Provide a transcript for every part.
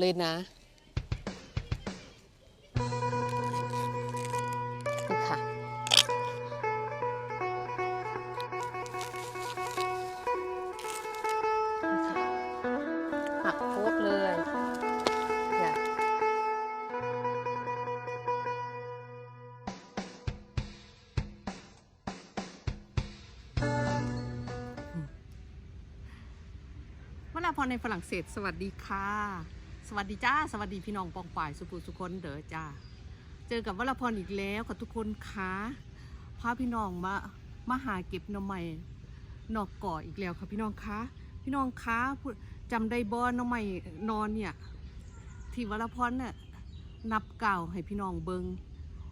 เลยนะนี่ค่ะนี่ค่ะ หักโคตรเลยเนี่ยเวลาพอในฝรั่งเศส สวัสดีค่ะ สวัสดีจ้า สวัสดีพี่น้องปองป่ายสุขุสุคนเด้อจ้า เจอกับวลพรอีกแล้วค่ะทุกคนคะพาพี่น้องมามาหาเก็บหน่อไม้นอกก่ออีกแล้วค่ะพี่น้องคะพี่น้องคะพูดจำได้บ่หน่อไม้นอนเนี่ยที่วลพรเนี่ยนับเก่าให้พี่น้องเบิง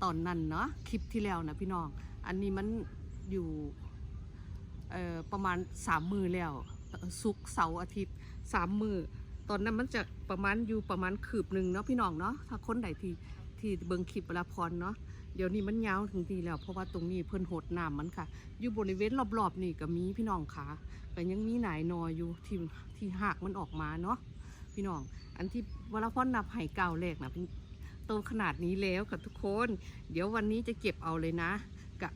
ตอนนั้นเนาะคลิปที่แล้วนะพี่น้อง อันนี้มันอยู่ประมาณสามมือแล้ว สุกเสาร์อาทิตย์สามมือ ตอนนั้นมันจะประมาณอยู่ประมาณคืบหนึ่งเนาะพี่น้องเนาะถ้าคนใดที่ที่เบิงคลิปเวลาพรเนาะเดี๋ยวนี้มันยาวถึงทีแล้ว เพราะว่าตรงนี้เพิ่นโหดน้ำมันค่ะ อยู่บริเวณรอบๆนี่ก็มีพี่น้องขาก็ยังมีหนายนออยู่ที่ที่หากมันออกมาเนาะพี่น้อง อันที่เวลาพรนับไห่เก่าแรกนะเป็นโตขนาดนี้แล้วกับทุกคน เดี๋ยววันนี้จะเก็บเอาเลยนะกะ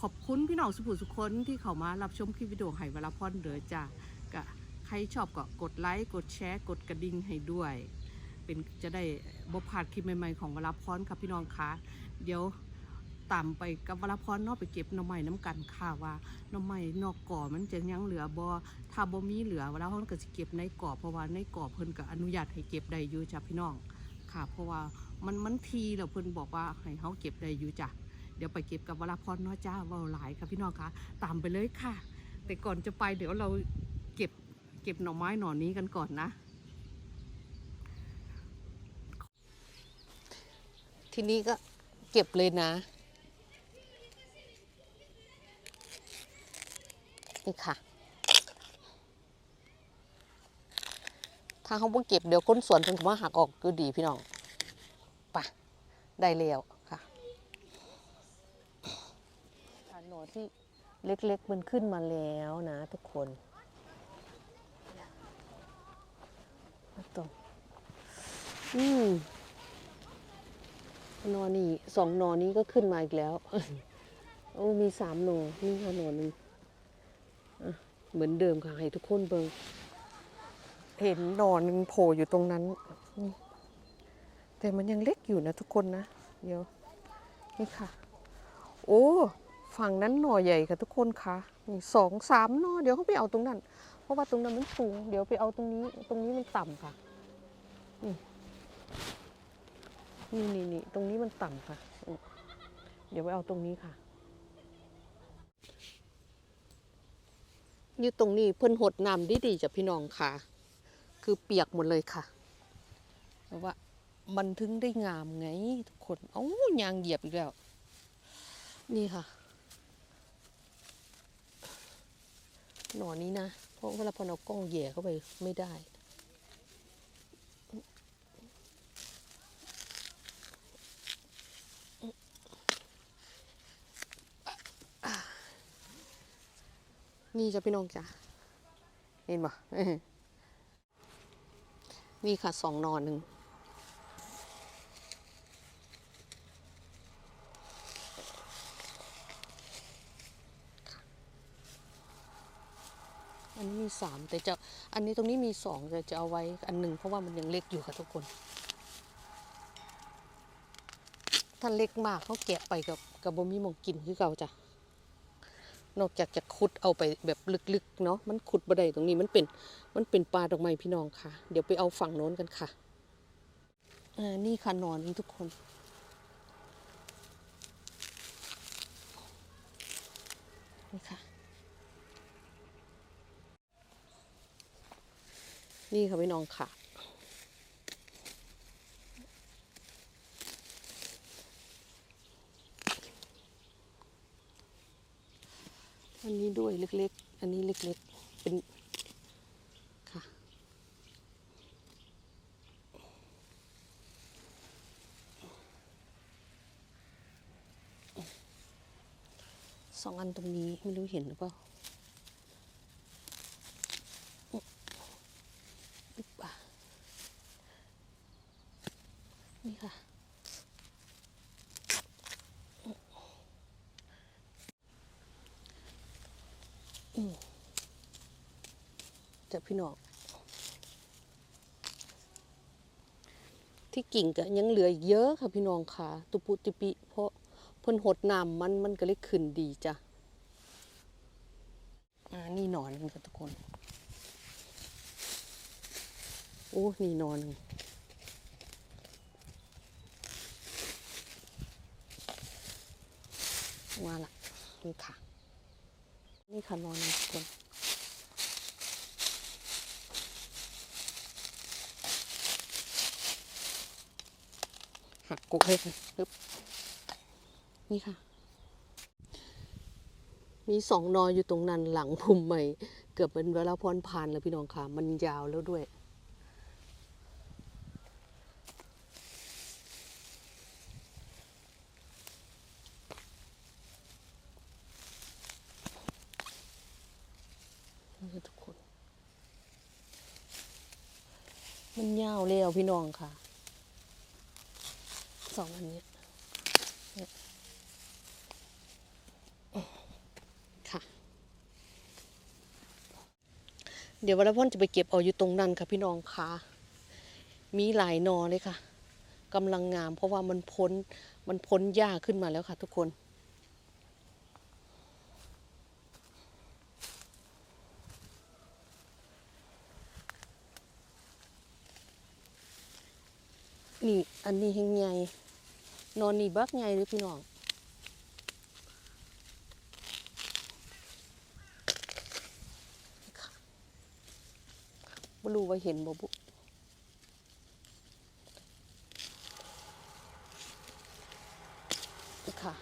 ขอบคุณพี่น้องสุภุสุคนที่เข้ามารับชมคลิปวิดีโอไห่เวลาพรเด้อจ้ะกะ รชอบก็กดไลค์กดแชร์ กดกระดิ่งให้ด้วย เป็นจะได้บพลาดคลิปใหม่ๆของวราพรครับพี่น้องคะเดี๋ยวตามไปกับวราพรนอกไปเก็บหน่อไม้น้ำกันค่ะว่าหน่อไม้นอกก่อมันจะยังเหลือบอถ้าบ่มีเหลือวราพรก็จะเก็บในก่อเพราะว่าในก่อเพิ่นก็อนุญาตให้เก็บได้อยู่จ้ะพี่น้องค่ะ เพราะว่ามันมันทีแล้วเพิ่นบอกว่าให้เฮาเก็บได้อยู่จ้ะเดี๋ยวไปเก็บกับวราพรเนาะจ้าเว้าหลายค่ะพี่น้องคะตามไปเลยค่ะ แต่ก่อนจะไปเดี๋ยวเรา เก็บหน่อไม้หน่อนี้กันก่อนนะ ทีนี้ก็เก็บเลยนะ นี่ค่ะ ถ้าเขาบ่เก็บเดี๋ยวก้นสวนเพิ่นก็มาหักออกก็ดีพี่น้องไปะได้แล้วค่ะค่ะหน่อที่เล็กๆมันขึ้นมาแล้วนะทุกคนมา ตรงอืมนอนี่สองนอนนี้ก็ขึ้นมาอีกแล้ว โอ้มีสามนอนนี่ค่ะนอนหนึ่งเหมือนเดิมค่ะให้ทุกคนเบิงเห็นนอนหนึ่งโผล่อยู่ตรงนั้น แต่มันยังเล็กอยู่นะทุกคนนะ เดี๋ยว นี่ค่ะ โอ้ ฝั่งนั้นหน่อใหญ่ค่ะทุกคนค่ะ นี่สองสามนอเดี๋ยวเขาไปเอาตรงนั้น เพราะว่าตรงนั้นมันสูง เดี๋ยวไปเอาตรงนี้ ตรงนี้มันต่ำค่ะ นี่นี่นี่ตรงนี้มันต่ำค่ะ เดี๋ยวไปเอาตรงนี้ค่ะอยู่ตรงนี้เพิ่นหดน้ำดีดีๆจ้ะพี่น้องค่ะ คือเปียกหมดเลยค่ะแต่ว่ามันถึงได้งามไงทุกคน เอ้ายางเหยียบอีกแล้ว นี่ค่ะ หนอนนี้นะ ราะเวลาพอเอากล้องแหย่เข้าไปไม่ได้ นี่จ้ะพี่น้องจ้ะเห็นปะนี่ค่ะสองนอนหนึ่ง อันนี้มีสามแต่จะอันนี้ตรงนี้มีสองจะจะเอาไว้อันหนึ่งเพราะว่ามันยังเล็กอยู่ค่ะทุกคน ถ้าเล็กมากเขาแกะไปกับกับบมีมองกินคือเก่าจ้ะนอกจากจะขุดเอาไปแบบลึกๆเนาะมันขุดบ่ได้ตรงนี้มันเป็นมันเป็นปลาดอกไม้พี่น้องค่ะ เดี๋ยวไปเอาฝั่งโน้นกันค่ะอ่านี่ค่ะนอนทุกคนค่ะ นี่ค่ะพี่น้องค่ะ อันนี้ด้วยเล็กๆ อันนี้เล็กๆ เป็นค่ะ สองอันตรงนี้ไม่รู้เห็นหรือเปล่าอึ๊บอะ นี่ค่ะ อืม จากพี่น้องที่กิ่งก็ยังเหลือเยอะค่ะพี่น้องค่ะ ตุปุติปิเพราะเพิ่นหดน้ำมันมันก็เลยขึ้นดีจ้ะอ่านี่หนอนมันค่ะทุกคน โอ้นี่นอนหนึ่งว่าละนี่ค่ะ นี่ค่ะนอนนึงทุกคน หักกุกเลยค่ะปึ๊บนี่ค่ะ มีสองนออยู่ตรงนั้นหลังพุ่มใหม่ เกือบเป็นเวลาพรผ่านแล้วพี่น้องค่ะ มันยาวแล้วด้วยทุกคน มันยาวแล้วพี่น้องค่ะ สองอันเนี้เนี่ยค่ะ เดี๋ยววันละพ่นจะไปเก็บเอาอยู่ตรงนั้นค่ะพี่น้องค่ะ มีหลายนอเลยค่ะกำลังงามเพราะว่ามันพ้นมันพ้นหญ้าขึ้นมาแล้วค่ะทุกคนนี่อันนี้เฮงใหญ่ นอนนี่บักใหญ่เลยพี่น้องไม่รู้ว่าเห็นบ่บุค่ะ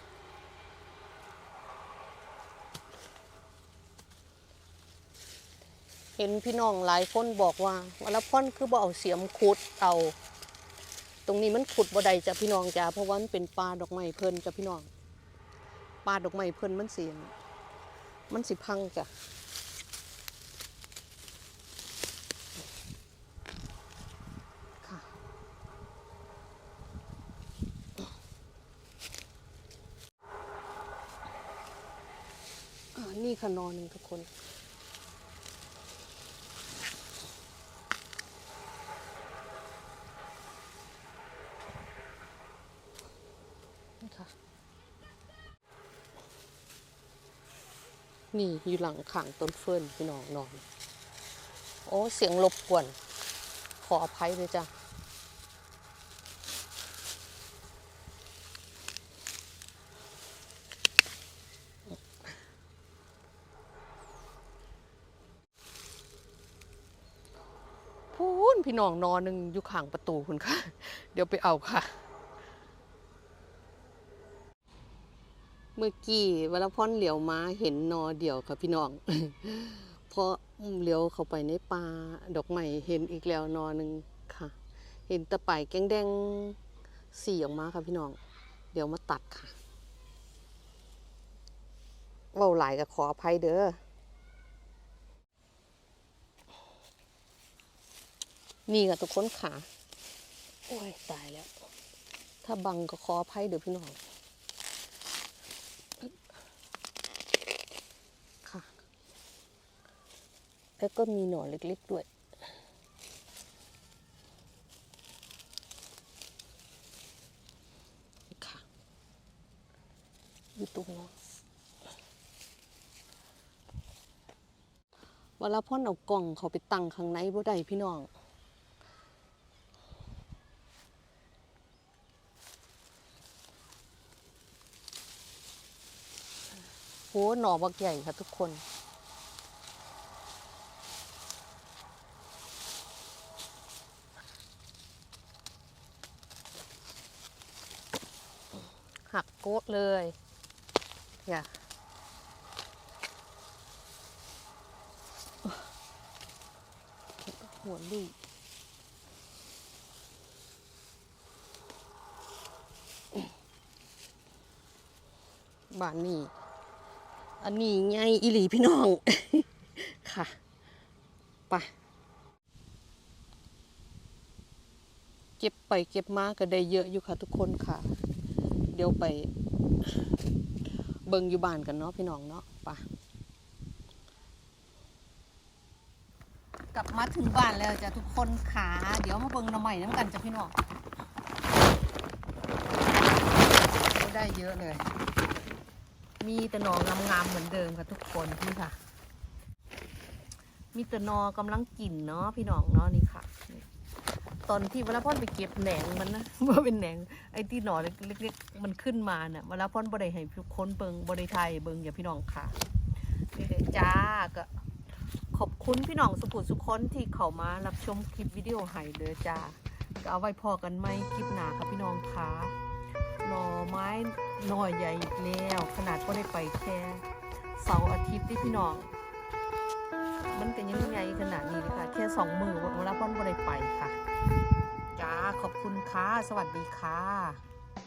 เห็นพี่น้องหลายคนบอกว่าวันละพ่อนคือบ่เอาเสียมขุดเอา ตรงนี้มันขุดบ่ได้จ้ะพี่น้องจ้ะเพราะว่ามันเป็นป่าดอกไม้เพลินจ้ะพี่น้องป่าดอกไม้เพลินมันเสียงมันสิพังจ้ะค่ะอ่านี่ค่ะนอนหนึ่งทุกคน นี่อยู่หลังขังต้นเฟิร์นพี่น้องนอน โอ้เสียงรบกวน ขออภัยเลยจ้ะพูนพี่น้องนอนหนึ่งอยู่ข้างประตูคุณค่ะ เดี๋ยวไปเอาค่ะ เมื่อกี้วลาพรเหลียวมาเห็นนอเดี่ยวค่ะพี่น้อง เพราะเหลียวเข้าไปในป่าดอกไม้เห็นอีกแล้วนอหนึ่งค่ะ เห็นตะไบแกงแดงสีออกมาค่ะพี่น้อง เดี๋ยวมาตัดค่ะเว่าหลายกับขออภัยเด้อนี่ค่ะทุกคนขาโอ้ยตายแล้ว ถ้าบังก็ขออภัยเด้อพี่น้อง ค่ะ แล้วก็มีหนอนเล็กๆด้วยค่ะอยู่ตรงนั้นเวลาพ่นเอากล่องเขาไปตั้งข้างในบ่ได้พี่น้องโหหน่อบักใหญ่ค่ะทุกคน หัก โกะเลยอย่าหัวลูกบ้านนี้อันนี้ไงอีหลีพี่น้อง ค่ะไปเก็บไปเก็บมาก็ได้เยอะอยู่ค่ะทุกคนค่ะ เดี๋ยวไปเบิงอยู่บ้านกันเนาะพี่น้องเนาะไปกลับมาถึงบ้านแล้วจ้ะทุกคนขาเดี๋ยวมาเบิงน้ำใหม่น้ำกันจ้ะพี่น้องได้เยอะเลย มีแต่นองงามๆเหมือนเดิมค่ะทุกคนนี่ค่ะ มีแต่นอกำลังกินเนาะพี่น้องเนาะนี่ค่ะ ตอนที่เวลาพ่อนไปเก็บแหนงมันนะว่าเป็นแหนงไอ้ที่หนอเล็กๆมันขึ้นมาเนี่ยเวลาพ่อนบริให้ทุกคนเบิงบริไทยเบิงอย่าพี่น้องค่ะนี่เลยจ้าก็ขอบคุณพี่น้องสุขุสุขคนที่เข้ามารับชมคลิปวิดีโอให้เลยจ้าก็เอาไว้พอกันไหมคลิปหนาค่ะพี่น้องค่ะหน่อไม้หน่อใหญ่อีกแล้ว ขนาดก็ได้ไปแค่เสาร์อาทิตย์ที่พี่น้อง มันก็ยังไงขนาดนี้เลยค่ะ แค่สองมือเวละพ่อนบ่ได้ไปค่ะ จ้า ขอบคุณค่ะ สวัสดีค่ะ